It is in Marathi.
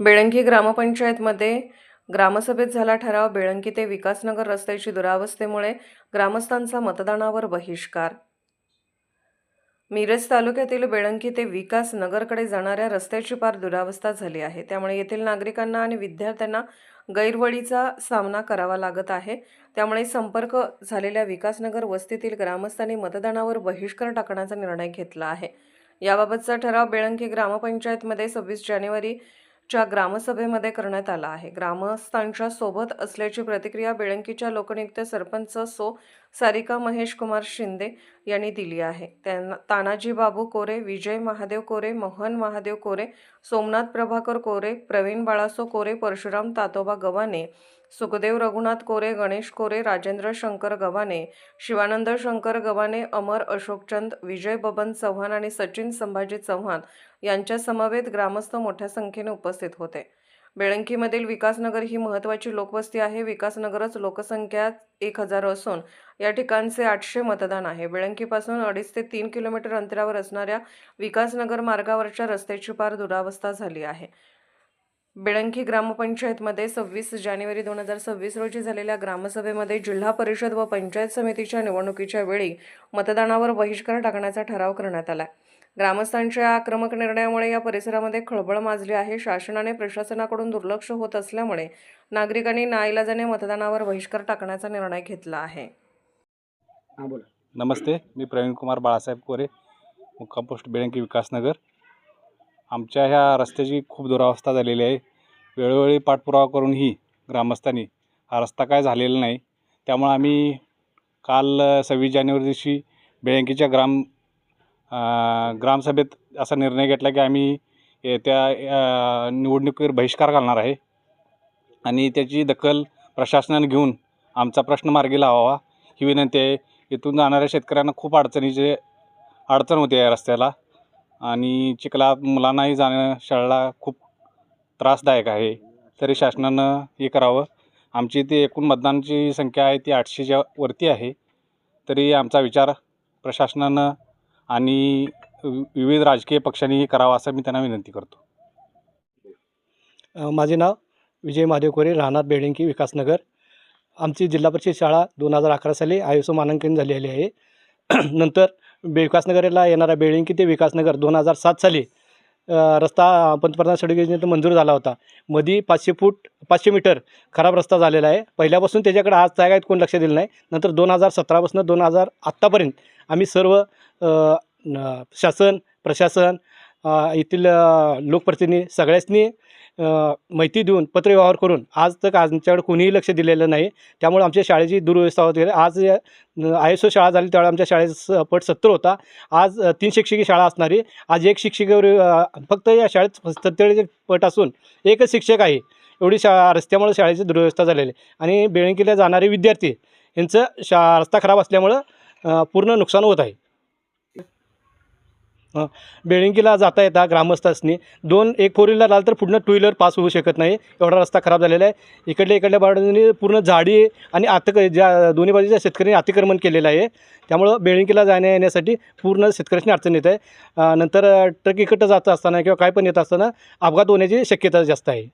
बेळंकी ग्रामपंचायतमध्ये ग्रामसभेत झाला ठराव. बेळंकी ते विकासनगर रस्त्याची दुरावस्थेमुळे ग्रामस्थांचा मतदानावर बहिष्कार. मिरज तालुक्यातील बेळंकी ते विकास नगरकडे जाणाऱ्या रस्त्याची फार दुरावस्था झाली आहे. त्यामुळे येथील नागरिकांना आणि विद्यार्थ्यांना गैरवळीचा सामना करावा लागत आहे. त्यामुळे संपर्क झालेल्या विकासनगर वस्तीतील ग्रामस्थांनी मतदानावर बहिष्कार टाकण्याचा निर्णय घेतला आहे. याबाबतचा ठराव बेळंकी ग्रामपंचायतमध्ये सव्वीस जानेवारी च्या ग्रामसभेमध्ये करण्यात आला आहे. ग्रामस्थांच्या सोबत असल्याची प्रतिक्रिया बेळंकीच्या लोकनियुक्त सरपंच सो सारिका महेश कुमार शिंदे यांनी दिली आहे. त्यांना तानाजी बाबू कोरे विजय महादेव कोरे मोहन महादेव कोरे सोमनाथ प्रभाकर कोरे प्रवीण बाळासो कोरे परशुराम तातोबा गवाने सुखदेव रघुनाथ कोरे गणेश कोरे राजेंद्र शंकर गव्हाणे शिवानंद शंकर गव्हाणे अमर अशोकचंद विजय बबन चव्हाण आणि सचिन संभाजी चव्हाण यांच्या समवेत ग्रामस्थ मोठ्या संख्येने उपस्थित होते. बेळंकीमधील विकासनगर ही महत्त्वाची लोकवस्ती आहे. विकासनगरच लोकसंख्या एक हजार असून या ठिकाणचे आठशे मतदान आहे. बेळंकीपासून अडीच ते तीन किलोमीटर अंतरावर असणाऱ्या विकासनगर मार्गावरच्या रस्त्याची पार दुरावस्था झाली आहे. बेळंकी ग्रामपंचायतमध्ये सव्वीस जानेवारी दोन हजार सव्वीस रोजी झालेल्या ग्रामसभेमध्ये जिल्हा परिषद व पंचायत समितीच्या निवडणुकीच्या वेळी मतदानावर बहिष्कार टाकण्याचा ठराव करण्यात आला. ग्रामस्थांच्या आक्रमक निर्णयामुळे या परिसरामध्ये खळबळ माजली आहे. शासनाने प्रशासनाकडून दुर्लक्ष होत असल्यामुळे नागरिकांनी नाईलाजाने मतदानावर बहिष्कार टाकण्याचा निर्णय घेतला आहे. हां बोला. नमस्ते मी प्रवीण कुमार बाळासाहेब कोरे मुक्काम पोस्ट बेळंकी विकासनगर आमच्या ह्या रस्त्याची खूप दुरावस्था झालेली आहे. वेळोवेळी पाठपुरावा करूनही ग्रामस्थांनी हा रस्ता काय झालेला नाही. त्यामुळं आम्ही काल सव्वीस जानेवारी दिवशी बेळंकीच्या ग्राम ग्रामसभेत असा निर्णय घेतला की आम्ही येत्या निवडणुकीवर बहिष्कार घालणार आहे. आणि त्याची दखल प्रशासनाने घेऊन आमचा प्रश्न मार्गी लावावा. ही विनंती आहे. इथून जाणाऱ्या शेतकऱ्यांना खूप अडचणीचे अडचण होते या रस्त्याला. आणि चिखलात मुलांनाही जाणं शाळेला खूप त्रासदायक आहे. तरी शासनानं हे करावं. आमची इथे एकूण मतदानाची संख्या आहे ती आठशेच्या वरती आहे. तरी आमचा विचार प्रशासनानं आणि वि- विविध राजकीय पक्षांनी करावा असं मी त्यांना विनंती करतो. माझे नाव विजय महादेव कोरे राहणार बेळंकी विकासनगर आमची जिल्हा परिषद शाळा दोन हजार अकरा साली आयुष मानांकन झालेली आहे. नंतर विकासनगरला येणारा बेळंकी ते विकासनगर दोन हजार सात साली रस्ता पंतप्रधान सडक योजनेत मंजूर झाला होता. मधी पाचशे फूट पाचशे मीटर खराब रस्ता झालेला आहे. पहिल्यापासून त्याच्याकडे आज काय कोण लक्ष दिलं नाही. नंतर दोन हजार सतरापासून दोन हजार आत्तापर्यंत आम्ही सर्व शासन प्रशासन येथील लोकप्रतिनिधी सगळ्यांनी माहिती देऊन पत्रव्यवहार करून आज तक आमच्याकडे कोणीही लक्ष दिलेलं नाही. त्यामुळे आमच्या शाळेची दुर्व्यवस्था होत गेली. आज आय एस ओ शाळा झाली त्यावेळी आमच्या शाळेचा पट सत्तर होता. आज तीन शिक्षकी शाळा असणारी आज एक शिक्षिकेवर फक्त या शाळेत सत्तेचे पट असून एकच शिक्षक आहे. एवढी शाळा रस्त्यामुळे शाळेची दुर्व्यवस्था झालेली आहे. आणि बेळंकीला जाणारे विद्यार्थी यांचं शा रस्ता खराब असल्यामुळं पूर्ण नुकसान होत आहे. बेळंकीला जाता येता ग्रामस्थांनी दोन एक फोर व्हीलर आलं तर पुढनं टू व्हीलर पास होऊ शकत नाही. एवढा रस्ता खराब झालेला आहे. इकडल्या इकडल्या बाजूने पूर्ण झाडी आणि आतक ज्या दोन्ही बाजूच्या शेतकऱ्यांनी अतिक्रमण केलेलं आहे त्यामुळं बेळंकीला जाण्या येण्यासाठी पूर्ण शेतकऱ्यांनी अडचण येत आहे. नंतर ट्रक इकडं जात असताना किंवा काय पण येत असताना अपघात होण्याची शक्यता जास्त आहे.